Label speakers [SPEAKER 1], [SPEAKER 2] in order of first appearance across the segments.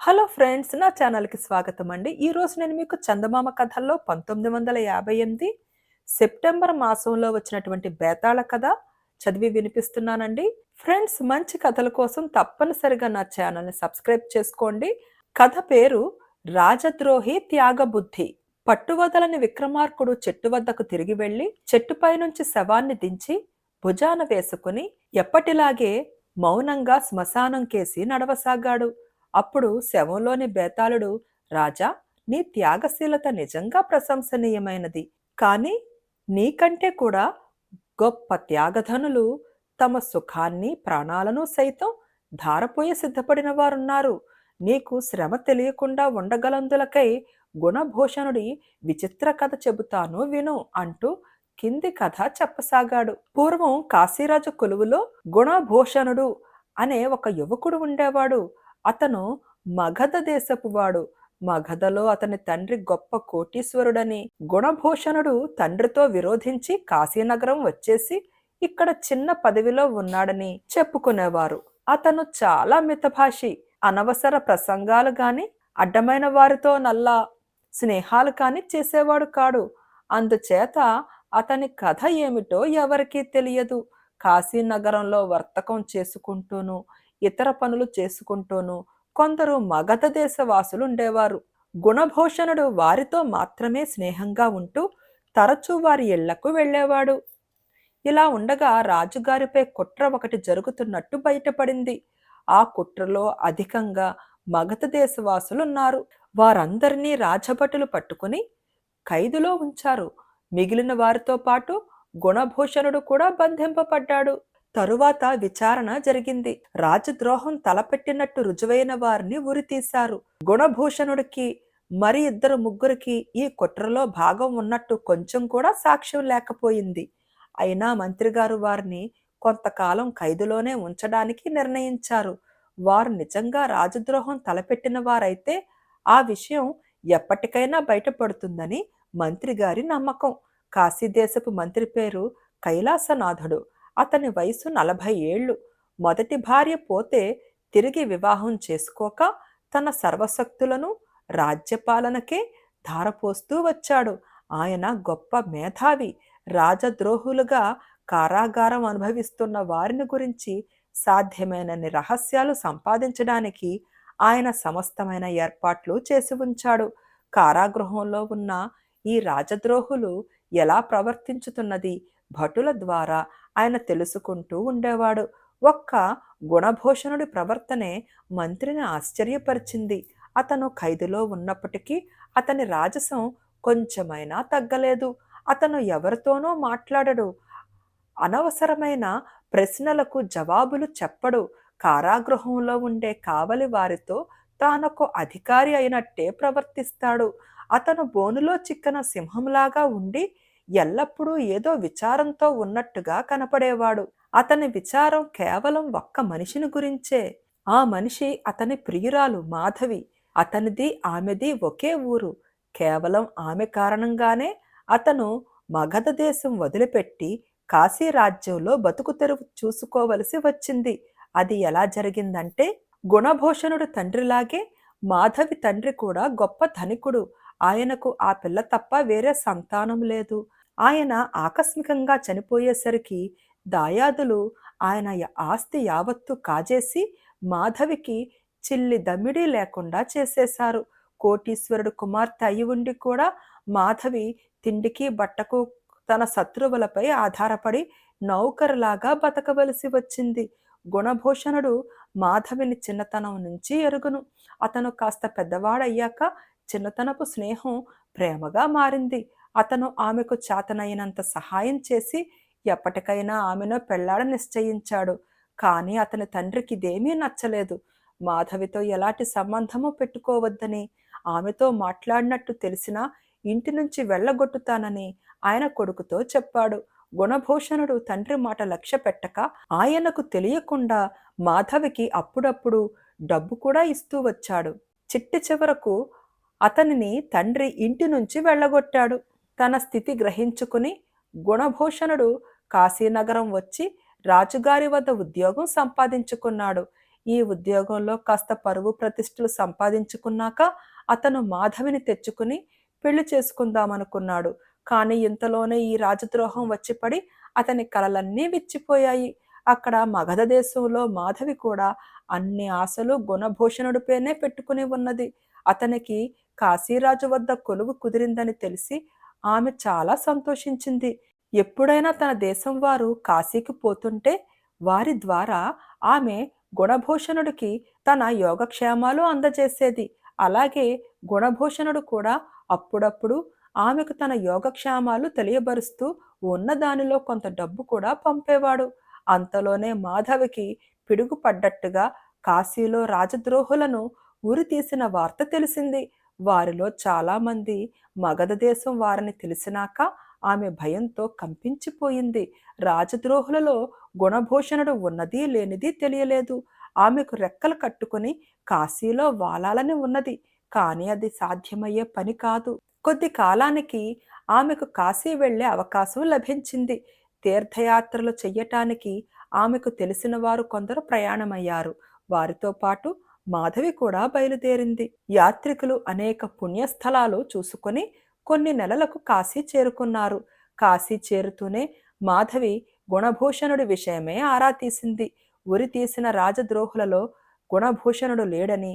[SPEAKER 1] Hello friends నా ఛానల్కి స్వాగతం అండి. ఈరోజు నేను మీకు చందమామ కథల్లో పంతొమ్మిది వందల యాభై ఎనిమిది సెప్టెంబర్ మాసంలో వచ్చినటువంటి బేతాళ కథ చదివి వినిపిస్తున్నానండి. ఫ్రెండ్స్ మంచి కథల కోసం తప్పనిసరిగా నా ఛానల్ని సబ్స్క్రైబ్ చేసుకోండి. కథ పేరు రాజద్రోహి త్యాగబుద్ధి పట్టువదలని విక్రమార్కుడు చెట్టు వద్దకు తిరిగి వెళ్ళి చెట్టుపై నుంచి శవాన్ని దించి భుజాన వేసుకుని ఎప్పటిలాగే మౌనంగా శ్మశానం కేసి నడవసాగాడు. అప్పుడు శవంలోని బేతాళుడు రాజా నీ త్యాగశీలత నిజంగా ప్రశంసనీయమైనది. కానీ నీకంటే కూడా గొప్ప త్యాగధనులు తమ సుఖాన్ని ప్రాణాలను సైతం ధారపోయి సిద్ధపడిన వారున్నారు నీకు శ్రమ తెలియకుండా ఉండగలందులకై గుణభూషణుడి విచిత్ర కథ చెబుతాను విను అంటూ కింది కథ చెప్పసాగాడు. పూర్వం కాశీరాజు కొలువులో గుణభూషణుడు అనే ఒక యువకుడు ఉండేవాడు. అతను మగధ దేశపువాడు మగధలో అతని తండ్రి గొప్ప కోటీశ్వరుడని గుణభూషణుడు తండ్రితో విరోధించి కాశీనగరం వచ్చేసి ఇక్కడ చిన్న పదవిలో ఉన్నాడని చెప్పుకునేవారు. అతను చాలా మితభాషి అనవసర ప్రసంగాలు గాని అడ్డమైన వారితో నల్లా స్నేహాలు కాని చేసేవాడు కాడు. అందుచేత అతని కథ ఏమిటో ఎవరికీ తెలియదు. కాశీనగరంలో వర్తకం చేసుకుంటూను ఇతర పనులు చేసుకుంటూను కొందరు మగధ దేశవాసులు ఉండేవారు గుణభూషణుడు వారితో మాత్రమే స్నేహంగా ఉంటూ తరచూ వారి ఇళ్ళకు వెళ్ళేవాడు. ఇలా ఉండగా రాజుగారిపై కుట్ర ఒకటి జరుగుతున్నట్టు బయటపడింది. ఆ కుట్రలో అధికంగా మగధ దేశవాసులున్నారు. వారందరినీ రాజభటులు పట్టుకుని ఖైదులో ఉంచారు. మిగిలిన వారితో పాటు గుణభూషణుడు కూడా బంధింపబడ్డాడు. తరువాత విచారణ జరిగింది. రాజద్రోహం తలపెట్టినట్టు రుజువైన వారిని ఉరితీశారు. గుణభూషణుడికి మరి ఇద్దరు ముగ్గురికి ఈ కుట్రలో భాగం ఉన్నట్టు కొంచెం కూడా సాక్ష్యం లేకపోయింది. అయినా మంత్రిగారు వారిని కొంతకాలం ఖైదులోనే ఉంచడానికి నిర్ణయించారు. వారు నిజంగా రాజద్రోహం తలపెట్టిన వారైతే ఆ విషయం ఎప్పటికైనా బయటపడుతుందని మంత్రిగారి నమ్మకం. కాశీదేశపు మంత్రి పేరు కైలాసనాథుడు. అతని వయసు నలభై ఏళ్ళు. మొదటి భార్య పోతే తిరిగి వివాహం చేసుకోక తన సర్వశక్తులను రాజ్యపాలనకే ధారపోస్తూ వచ్చాడు. ఆయన గొప్ప మేధావి రాజద్రోహులుగా కారాగారం అనుభవిస్తున్న వారిని గురించి సాధ్యమైనన్ని రహస్యాలు సంపాదించడానికి ఆయన సమస్తమైన ఏర్పాట్లు చేసి ఉంచాడు. కారాగృహంలో ఉన్న ఈ రాజద్రోహులు ఎలా ప్రవర్తించుతున్నది భటుల ద్వారా ఆయన తెలుసుకుంటూ ఉండేవాడు. ఒక్క గుణభూషణుడి ప్రవర్తనే మంత్రిని ఆశ్చర్యపరిచింది. అతను ఖైదులో ఉన్నప్పటికీ అతని రాజసం కొంచెమైనా తగ్గలేదు. అతను ఎవరితోనూ మాట్లాడడు. అనవసరమైన ప్రశ్నలకు జవాబులు చెప్పడు. కారాగృహంలో ఉండే కావలి వారితో తానొక అధికారి అయినట్టే ప్రవర్తిస్తాడు. అతను బోనులో చిక్కన సింహంలాగా ఉండి ఎల్లప్పుడూ ఏదో విచారంతో ఉన్నట్టుగా కనపడేవాడు. అతని విచారం కేవలం ఒక్క మనిషిని గురించే. ఆ మనిషి అతని ప్రియురాలు మాధవి. అతనిది ఆమెది ఒకే ఊరు. కేవలం ఆమె కారణంగానే అతను మగధ దేశం వదిలిపెట్టి కాశీ రాజ్యంలో బతుకు తెరువు చూసుకోవలసి వచ్చింది. అది ఎలా జరిగిందంటే గుణభూషణుడు తండ్రిలాగే మాధవి తండ్రి కూడా గొప్ప ధనికుడు. ఆయనకు ఆ పిల్ల తప్ప వేరే సంతానం లేదు. ఆయన ఆకస్మికంగా చనిపోయేసరికి దాయాదులు ఆయన ఆస్తి యావత్తు కాజేసి మాధవికి చిల్లి దమ్మిడి లేకుండా చేసేశారు. కోటీశ్వరుడు కుమార్తె అయి ఉండి కూడా మాధవి తిండికి బట్టకు తన శత్రువులపై ఆధారపడి నౌకరులాగా బతకవలసి వచ్చింది. గుణభూషణుడు మాధవిని చిన్నతనం నుంచి ఎరుగును. అతను కాస్త పెద్దవాడయ్యాక చిన్నతనపు స్నేహం ప్రేమగా మారింది. అతను ఆమెకు చేతనైనంత సహాయం చేసి ఎప్పటికైనా ఆమెను పెళ్ళాడ నిశ్చయించాడు. కానీ అతని తండ్రికి ఇదేమీ నచ్చలేదు. మాధవితో ఎలాంటి సంబంధము పెట్టుకోవద్దని ఆమెతో మాట్లాడినట్టు తెలిసినా ఇంటి నుంచి వెళ్ళగొట్టుతానని ఆయన కొడుకుతో చెప్పాడు. గుణభూషణుడు తండ్రి మాట లక్ష్య పెట్టక ఆయనకు తెలియకుండా మాధవికి అప్పుడప్పుడు డబ్బు కూడా ఇస్తూ వచ్చాడు. చిట్టి చివరకు అతనిని తండ్రి ఇంటి నుంచి వెళ్ళగొట్టాడు. తన స్థితి గ్రహించుకుని గుణభూషణుడు కాశీనగరం వచ్చి రాజుగారి వద్ద ఉద్యోగం సంపాదించుకున్నాడు. ఈ ఉద్యోగంలో కాస్త పరువు ప్రతిష్టలు సంపాదించుకున్నాక అతను మాధవిని తెచ్చుకుని పెళ్ళి చేసుకుందామనుకున్నాడు. కానీ ఇంతలోనే ఈ రాజద్రోహం వచ్చి పడి అతని కలలన్నీ విచ్చిపోయాయి. అక్కడ మగధ దేశంలో మాధవి కూడా అన్ని ఆశలు గుణభూషణుడిపైనే పెట్టుకుని ఉన్నది. అతనికి కాశీరాజు వద్ద కొలువు కుదిరిందని తెలిసి ఆమె చాలా సంతోషించింది. ఎప్పుడైనా తన దేశం వారు కాశీకి పోతుంటే వారి ద్వారా ఆమె గుణభూషణుడికి తన యోగక్షేమాలు అందజేసేది. అలాగే గుణభూషణుడు కూడా అప్పుడప్పుడు ఆమెకు తన యోగక్షేమాలు తెలియబరుస్తూ ఉన్న దానిలో కొంత డబ్బు కూడా పంపేవాడు. అంతలోనే మాధవికి పిడుగుపడ్డట్టుగా కాశీలో రాజద్రోహులను ఉరి తీసిన వార్త తెలిసింది. వారిలో చాలామంది మగధ దేశం వారిని తెలిసినాక ఆమె భయంతో కంపించిపోయింది. రాజద్రోహులలో గుణభూషణుడు ఉన్నది లేనిది తెలియలేదు. ఆమెకు రెక్కలు కట్టుకుని కాశీలో వాలాలని ఉన్నది. కానీ అది సాధ్యమయ్యే పని కాదు. కొద్ది కాలానికి ఆమెకు కాశీ వెళ్ళే అవకాశం లభించింది. తీర్థయాత్రలు చెయ్యటానికి ఆమెకు తెలిసిన వారు కొందరు ప్రయాణమయ్యారు. వారితో పాటు మాధవి కూడా బయలుదేరింది. యాత్రికులు అనేక పుణ్యస్థలాలు చూసుకొని కొన్ని నెలలకు కాశీ చేరుకున్నారు. కాశీ చేరుతూనే మాధవి గుణభూషణుడి విషయమే ఆరా తీసింది. ఉరి తీసిన రాజద్రోహులలో గుణభూషణుడు లేడని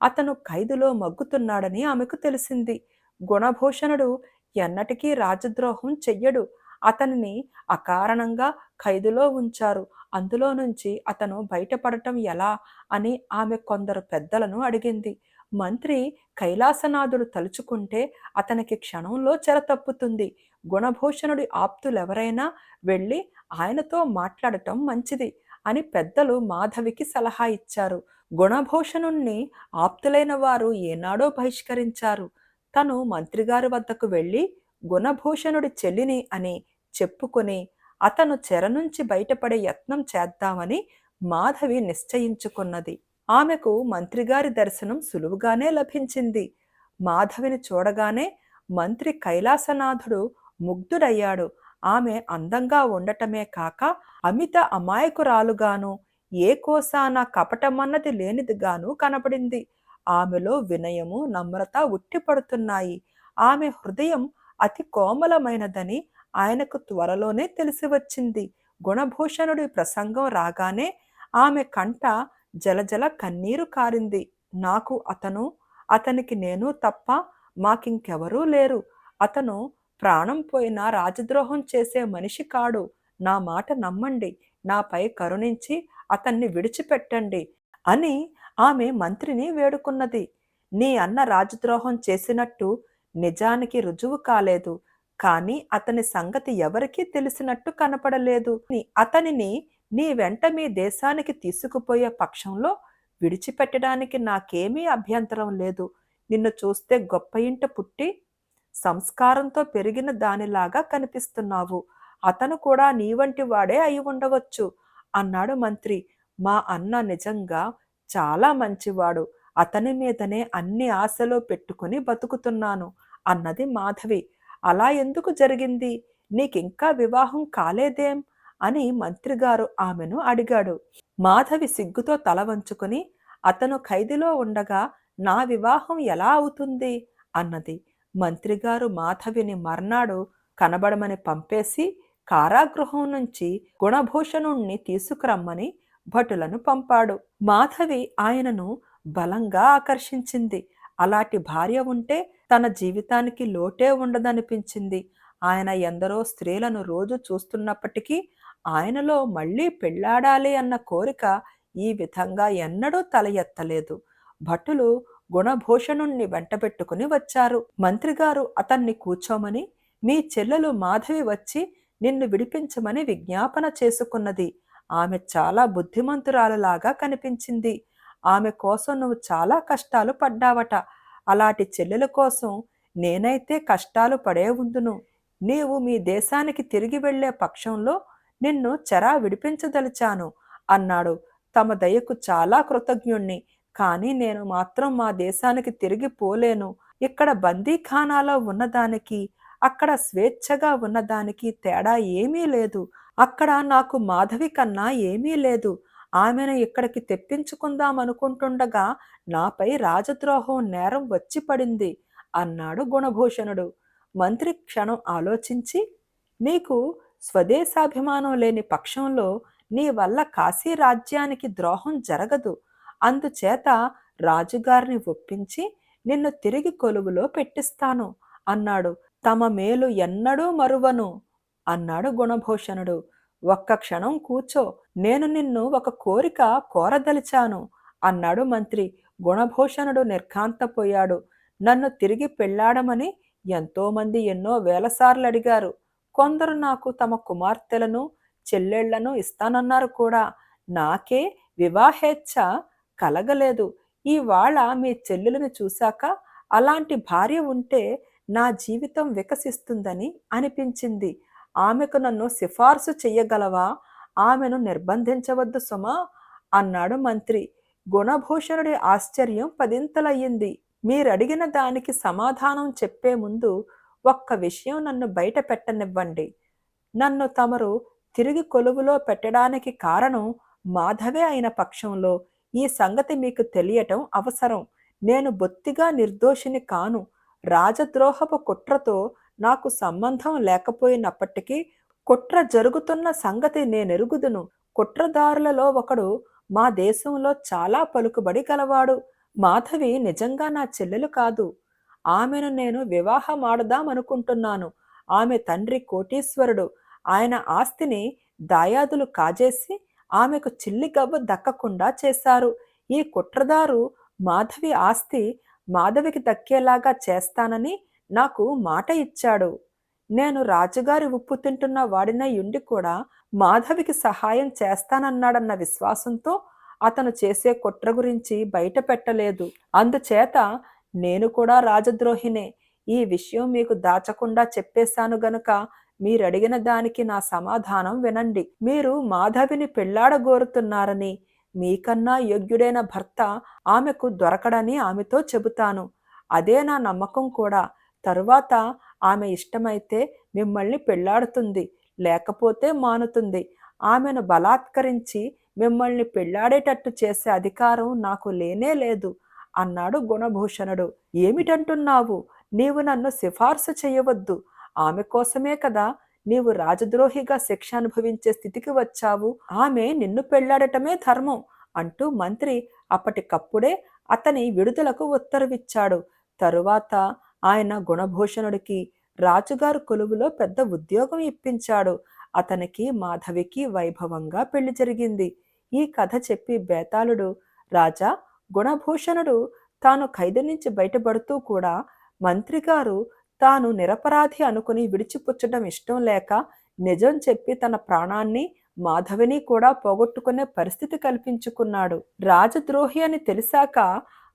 [SPEAKER 1] అతను ఖైదులో మగ్గుతున్నాడని ఆమెకు తెలిసింది. గుణభూషణుడు ఎన్నటికీ రాజద్రోహం చెయ్యడు. అతనిని అకారణంగా ఖైదులో ఉంచారు. అందులో నుంచి అతను బయటపడటం ఎలా? అని ఆమె కొందరు పెద్దలను అడిగింది. మంత్రి కైలాసనాథుడు తలుచుకుంటే అతనికి క్షణంలో చెరతప్పుతుంది గుణభూషణుడి ఆప్తులెవరైనా వెళ్ళి ఆయనతో మాట్లాడటం మంచిది అని పెద్దలు మాధవికి సలహా ఇచ్చారు. గుణభూషణుణ్ణి ఆప్తులైన వారు ఏనాడో బహిష్కరించారు. తను మంత్రిగారి వద్దకు వెళ్ళి గుణభూషణుడి చెల్లిని అని చెప్పుకొని అతను చెర నుంచి బయటపడే యత్నం చేద్దామని మాధవి నిశ్చయించుకున్నది. ఆమెకు మంత్రిగారి దర్శనం సులువుగానే లభించింది. మాధవిని చూడగానే మంత్రి కైలాసనాథుడు ముగ్ధుడయ్యాడు. ఆమె అందంగా ఉండటమే కాక అమిత అమాయకురాలుగాను ఏ కోసాన కపటమన్నది లేనిదిగాను కనపడింది ఆమెలో వినయము నమ్రత ఉట్టిపడుతున్నాయి. ఆమె హృదయం అతి కోమలమైనదని ఆయనకు త్వరలోనే తెలిసి వచ్చింది. గుణభూషణుడి ప్రసంగం రాగానే ఆమె కంట జలజల కన్నీరు కారింది. నాకు అతను అతనికి నేను తప్ప మాకింకెవరూ లేరు. అతను ప్రాణం పోయిన రాజద్రోహం చేసే మనిషి కాడు. నా మాట నమ్మండి. నాపై కరుణించి అతన్ని విడిచిపెట్టండి అని ఆమె మంత్రిని వేడుకున్నది. నీ అన్న రాజద్రోహం చేసినట్టు నిజానికి రుజువు కాలేదు. కానీ అతని సంగతి ఎవరికీ తెలిసినట్టు కనపడలేదు. అతనిని నీ వెంట మీ దేశానికి తీసుకుపోయే పక్షంలో విడిచిపెట్టడానికి నాకేమీ అభ్యంతరం లేదు. నిన్ను చూస్తే గొప్ప ఇంట పుట్టి సంస్కారంతో పెరిగిన దానిలాగా కనిపిస్తున్నావు. అతను కూడా నీ వంటి వాడే అయి ఉండవచ్చు అన్నాడు మంత్రి. మా అన్న నిజంగా చాలా మంచివాడు. అతని మీదనే అన్ని ఆశలో పెట్టుకుని బతుకుతున్నాను అన్నది మాధవి. అలా ఎందుకు జరిగింది? నీకింకా వివాహం కాలేదేం? అని మంత్రిగారు ఆమెను అడిగాడు. మాధవి సిగ్గుతో తల వంచుకుని అతను ఖైదులో ఉండగా నా వివాహం ఎలా అవుతుంది? అన్నది. మంత్రిగారు మాధవిని మర్నాడు కనబడమని పంపేసి కారాగృహం నుంచి గుణభూషణుణ్ణి తీసుకురమ్మని భటులను పంపాడు. మాధవి ఆయనను బలంగా ఆకర్షించింది. అలాంటి భార్య ఉంటే తన జీవితానికి లోటే ఉండదనిపించింది. ఆయన ఎందరో స్త్రీలను రోజు చూస్తున్నప్పటికీ ఆయనలో మళ్ళీ పెళ్ళాడాలి అన్న కోరిక ఈ విధంగా ఎన్నడూ తల ఎత్తలేదు. భటులు గుణభూషణుణ్ణి వెంటబెట్టుకుని వచ్చారు. మంత్రిగారు అతన్ని కూర్చోమని మీ చెల్లెలు మాధవి వచ్చి నిన్ను విడిపించమని విజ్ఞాపన చేసుకున్నది. ఆమె చాలా బుద్ధిమంతురాలలాగా కనిపించింది. ఆమె కోసం నువ్వు చాలా కష్టాలు పడ్డావట. అలాంటి చెల్లెల కోసం నేనైతే కష్టాలు పడే ఉందును. నీవు మీ దేశానికి తిరిగి వెళ్ళే పక్షంలో నిన్ను చెరా విడిపించదలిచాను అన్నాడు. తమ దయకు చాలా కృతజ్ఞుణ్ణి. కానీ నేను మాత్రం మా దేశానికి తిరిగి పోలేను. ఇక్కడ బందీఖానాలో ఉన్నదానికి అక్కడ స్వేచ్ఛగా ఉన్నదానికి తేడా ఏమీ లేదు. అక్కడ నాకు మాధవి కన్నా ఏమీ లేదు. ఆమెను ఇక్కడికి తెప్పించుకుందాం అనుకుంటుండగా నాపై రాజద్రోహం నేరం వచ్చి పడింది అన్నాడు గుణభూషణుడు. మంత్రి క్షణం ఆలోచించి నీకు స్వదేశాభిమానం లేని పక్షంలో నీ వల్ల కాశీ రాజ్యానికి ద్రోహం జరగదు. అందుచేత రాజుగారిని ఒప్పించి నిన్ను తిరిగి కొలువులో పెట్టిస్తాను అన్నాడు. తమ మేలు ఎన్నడూ మరువను అన్నాడు గుణభూషణుడు. ఒక్క క్షణం కూర్చో. నేను నిన్ను ఒక కోరిక కోరదలిచాను అన్నాడు మంత్రి. గుణభూషణుడు నిర్ఘాంతపోయాడు. నన్ను తిరిగి పెళ్ళాడమని ఎంతోమంది ఎన్నో వేలసార్లు అడిగారు కొందరు నాకు తమ కుమార్తెలను చెల్లెళ్ళను ఇస్తానన్నారు కూడా. నాకే వివాహేచ్ఛ కలగలేదు. ఇవాళ మీ చెల్లెలను చూశాక అలాంటి భార్య ఉంటే నా జీవితం వికసిస్తుందని అనిపించింది. ఆమెకు నన్ను సిఫార్సు చెయ్యగలవా? ఆమెను నిర్బంధించవద్దు సుమా అన్నాడు మంత్రి. గుణభూషణుడి ఆశ్చర్యం పదింతలయ్యింది. మీరడిగిన దానికి సమాధానం చెప్పే ముందు ఒక్క విషయం నన్ను బయట పెట్టనివ్వండి. నన్ను తమరు తిరిగి కొలువులో పెట్టడానికి కారణం మాధవే అయిన పక్షంలో. ఈ సంగతి మీకు తెలియటం అవసరం. నేను బొత్తిగా నిర్దోషిని కాను. రాజద్రోహపు కుట్రతో నాకు సంబంధం లేకపోయినప్పటికీ కుట్ర జరుగుతున్న సంగతి నేనెరుగుదును. కుట్రదారులలో ఒకడు మా దేశంలో చాలా పలుకుబడి గలవాడు. మాధవి నిజంగా నా చెల్లెలు కాదు. ఆమెను నేను వివాహమాడదామనుకుంటున్నాను. ఆమె తండ్రి కోటీశ్వరుడు. ఆయన ఆస్తిని దాయాదులు కాజేసి ఆమెకు చిల్లిగవ్వ దక్కకుండా చేశారు. ఈ కుట్రదారు మాధవి ఆస్తి మాధవికి దక్కేలాగా చేస్తానని నాకు మాట ఇచ్చాడు. నేను రాజుగారి ఉప్పు తింటున్న వాడినై ఉండి కూడా మాధవికి సహాయం చేస్తానన్నాడన్న విశ్వాసంతో అతను చేసే కుట్ర గురించి బయట పెట్టలేదు. అందుచేత నేను కూడా రాజద్రోహినే. ఈ విషయం మీకు దాచకుండా చెప్పేశాను గనుక మీరడిగిన దానికి నా సమాధానం వినండి. మీరు మాధవిని పెళ్ళాడగోరుతున్నారని మీకన్నా యోగ్యుడైన భర్త ఆమెకు దొరకడని ఆమెతో చెబుతాను. అదే నా నమ్మకం కూడా. తరువాత ఆమె ఇష్టమైతే మిమ్మల్ని పెళ్ళాడుతుంది లేకపోతే మానుతుంది. ఆమెను బలాత్కరించి మిమ్మల్ని పెళ్ళాడేటట్టు చేసే అధికారం నాకు లేనే లేదు అన్నాడు గుణభూషణుడు. ఏమిటంటున్నావు? నీవు నన్ను సిఫార్సు చేయవద్దు. ఆమె కోసమే కదా నీవు రాజద్రోహిగా శిక్ష అనుభవించే స్థితికి వచ్చావు. ఆమె నిన్ను పెళ్ళాడటమే ధర్మం అంటూ మంత్రి అప్పటికప్పుడే అతని విడుదలకు ఉత్తర్విచ్చాడు. తరువాత ఆయన గుణభూషణుడికి రాజుగారు కొలువులో పెద్ద ఉద్యోగం ఇప్పించాడు. అతనికి మాధవికి వైభవంగా పెళ్ళి జరిగింది. ఈ కథ చెప్పి బేతాళుడు రాజా గుణభూషణుడు తాను ఖైదు నుంచి బయటపడుతూ కూడా మంత్రిగారు తాను నిరపరాధి అనుకుని విడిచిపుచ్చడం ఇష్టం లేక నిజం చెప్పి తన ప్రాణాన్ని మాధవిని కూడా పోగొట్టుకునే పరిస్థితి కల్పించుకున్నాడు. రాజద్రోహి అని తెలిసాక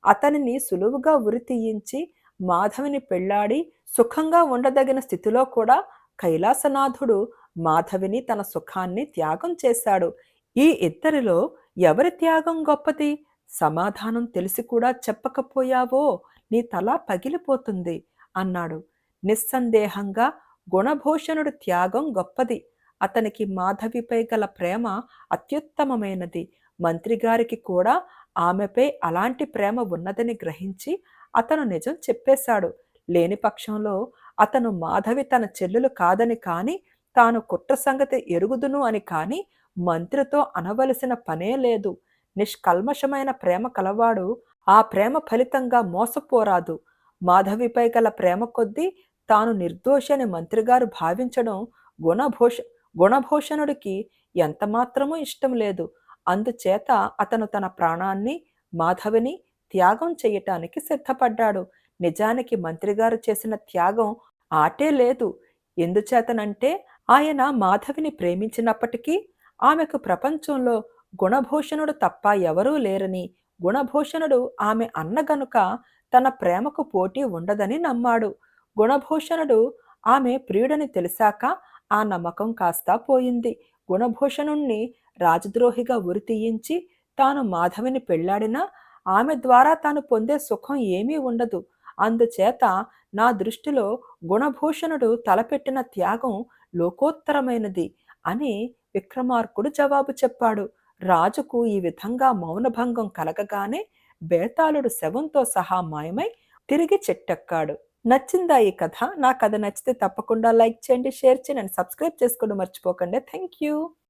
[SPEAKER 1] అతనిని సులువుగా ఉరి తీయించి మాధవిని పెళ్ళాడి సుఖంగా ఉండదగిన స్థితిలో కూడా కైలాసనాథుడు మాధవిని తన సుఖాన్ని త్యాగం చేశాడు. ఈ ఇద్దరిలో ఎవరి త్యాగం గొప్పది? సమాధానం తెలిసి కూడా చెప్పకపోయావో? నీ తల పగిలిపోతుంది అన్నాడు. నిస్సందేహంగా గుణభూషణుడి త్యాగం గొప్పది. అతనికి మాధవిపై గల ప్రేమ అత్యుత్తమమైనది. మంత్రిగారికి కూడా ఆమెపై అలాంటి ప్రేమ ఉన్నదని గ్రహించి అతను నిజం చెప్పేశాడు. లేని పక్షంలో అతను మాధవి తన చెల్లెలు కాదని కాని తాను కుట్ర సంగతి ఎరుగుదును అని కాని మంత్రితో అనవలసిన పనే లేదు. నిష్కల్మషమైన ప్రేమ కలవాడు ఆ ప్రేమ ఫలితంగా మోసపోరాదు. మాధవిపై గల ప్రేమ కొద్దీ తాను నిర్దోషి అని మంత్రిగారు భావించడం గుణభూష గుణభూషణుడికి ఎంతమాత్రమూ ఇష్టం లేదు. అందుచేత అతను తన ప్రాణాన్ని మాధవిని త్యాగం చేయటానికి సిద్ధపడ్డాడు. నిజానికి మంత్రిగారు చేసిన త్యాగం ఆటే లేదు. ఎందుచేతనంటే ఆయన మాధవిని ప్రేమించినప్పటికీ ఆమెకు ప్రపంచంలో గుణభూషణుడు తప్ప ఎవరూ లేరని గుణభూషణుడు ఆమె అన్న గనుక తన ప్రేమకు పోటీ ఉండదని నమ్మాడు. గుణభూషణుడు ఆమె ప్రియుడని తెలిసాక ఆ నమ్మకం కాస్తా పోయింది. గుణభూషణుణ్ణి రాజద్రోహిగా ఉరి తీయించి తాను మాధవిని పెళ్ళాడినా ఆమె ద్వారా తాను పొందే సుఖం ఏమీ ఉండదు. అందుచేత నా దృష్టిలో గుణభూషణుడు తలపెట్టిన త్యాగం లోకోత్తరమైనది అని విక్రమార్కుడు జవాబు చెప్పాడు. రాజుకు ఈ విధంగా మౌనభంగం కలగగానే బేతాళుడు శవంతో సహా మాయమై తిరిగి చెట్టెక్కాడు. నచ్చిందా ఈ కథ? నా కథ నచ్చితే తప్పకుండా లైక్ చేయండి షేర్ చేయండి అండ్ సబ్స్క్రైబ్ చేసుకోవడం మర్చిపోకండి. Thank you